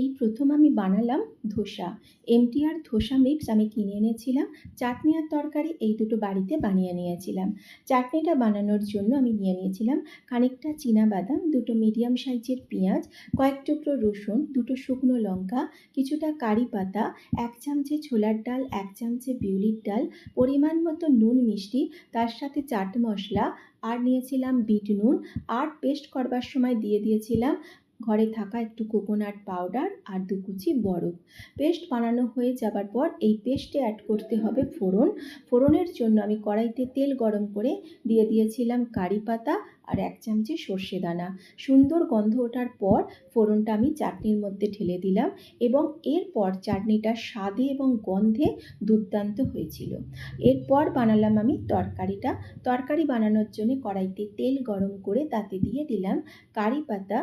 এই প্রথম আমি বানালাম ধোসা। এমটিআর ধোসা মিক্স আমি কিনে এনেছিলাম। চাটনি আর তরকারি এই দুটো বাড়িতে বানিয়ে নিয়েছিলাম। চাটনিটা বানানোর জন্য আমি নিয়ে নিয়েছিলাম খানিকটা বাদাম দুটো মিডিয়াম সাইজের পেঁয়াজ, কয়েক টুকরো রসুন, দুটো শুকনো লঙ্কা, কিছুটা কারি পাতা, এক চামচে ছোলার ডাল, এক চামচে বিউলির ডাল, পরিমাণ মতো নুন মিষ্টি, তার সাথে চাট মশলা, আর নিয়েছিলাম বিট নুন, আর পেস্ট করবার সময় দিয়ে দিয়েছিলাম ঘরে থাকা একটু কোকোনাট পাউডার আর দু কুচি বরফ। পেস্ট বানানো হয়ে যাবার পর এই পেস্টে অ্যাড করতে হবে ফোড়ন। ফোড়নের জন্য আমি কড়াইতে তেল গরম করে দিয়ে দিয়েছিলাম কারি পাতা আর এক চামচে সর্ষে দানা। সুন্দর গন্ধ ওঠার পর ফোড়নটা আমি চাটনির মধ্যে ঢেলে দিলাম এবং এরপর চাটনিটা স্বাদে এবং গন্ধে দুর্দান্ত হয়েছিল। এরপর বানালাম আমি তরকারিটা। তরকারি বানানোর জন্য কড়াইতে তেল গরম করে তাতে দিয়ে দিলাম কারি পাতা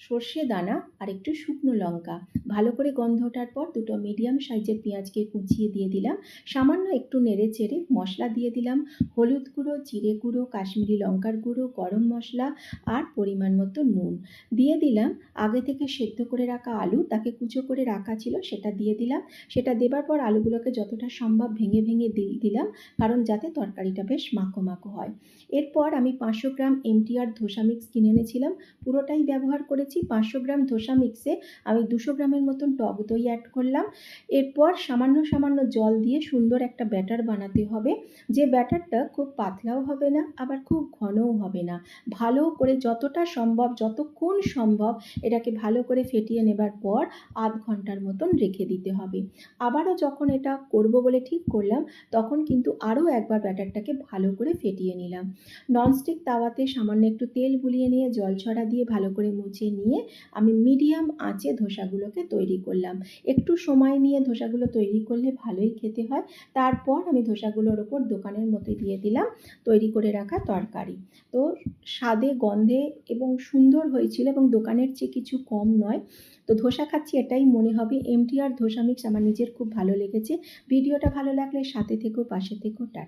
সর্ষে দানা আর একটু শুকনো লঙ্কা। ভালো করে গন্ধ ওঠার পর দুটো মিডিয়াম সাইজের পেঁয়াজকে কুচিয়ে দিয়ে দিলাম। সামান্য একটু নেড়ে চেড়ে মশলা দিয়ে দিলাম। হলুদ গুঁড়ো, জিরে গুঁড়ো, কাশ্মীরি লঙ্কার গুঁড়ো, গরম মশলা আর পরিমাণ মতো নুন। দিয়ে দিলাম আগে থেকে সেদ্ধ করে রাখা আলু। তাকে কুচো করে রাখা ছিল, সেটা দিয়ে দিলাম। সেটা দেবার পর আলুগুলোকে যতটা সম্ভব ভেঙে ভেঙে দিলাম, কারণ যাতে তরকারিটা বেশ মাখো মাখো হয়। এরপর আমি পাঁচশো গ্রাম এমটিআর ধোসা মিক্স কিনে এনেছিলাম। পুরোটাই ব্যবহার করেছি। পাঁচশো গ্রাম ধোসা মিক্সে আমি দুশো গ্রামের মতন টক দই অ্যাড করলাম। এরপর সামান্য সামান্য জল দিয়ে সুন্দর একটা ব্যাটার বানাতে হবে। যে ব্যাটারটা খুব পাতলাও হবে না, আবার খুব ঘনও হবে না। ভালো করে যতটা সম্ভব, যতক্ষণ সম্ভব এটাকে ভালো করে ফেটিয়ে নেবার পর আধ ঘণ্টার মতন রেখে দিতে হবে। আবারও যখন এটা করব বলে ঠিক করলাম, তখন কিন্তু আরও একবার ব্যাটারটাকে ভালো করে ফেটিয়ে নিলাম। ননস্টিক তাওয়াতে সামান্য একটু তেল বুলিয়ে নিয়ে জল ছড়া দিয়ে ভালো করে মুছিয়ে নিয়ে আমি মিডিয়াম আঁচে ধোসাগুলোকে তৈরি করলাম। একটু সময় নিয়ে ধোসাগুলো তৈরি করলে ভালোই খেতে হয়। তারপর আমি ধোসাগুলোর ওপর দোকানের মতো দিয়ে দিলাম তৈরি করে রাখা তরকারি। তো স্বাদে, গন্ধে এবং সুন্দর হয়েছিল এবং দোকানের চেয়ে কিছু কম নয়। তো ধোসা খাচ্ছি এটাই মনে হবে। এমটিআর ধোসা মিক্স আমার নিজের খুব ভালো লেগেছে। ভিডিওটা ভালো লাগলে সাথে থেকেও, পাশে থেকেও, টাটা।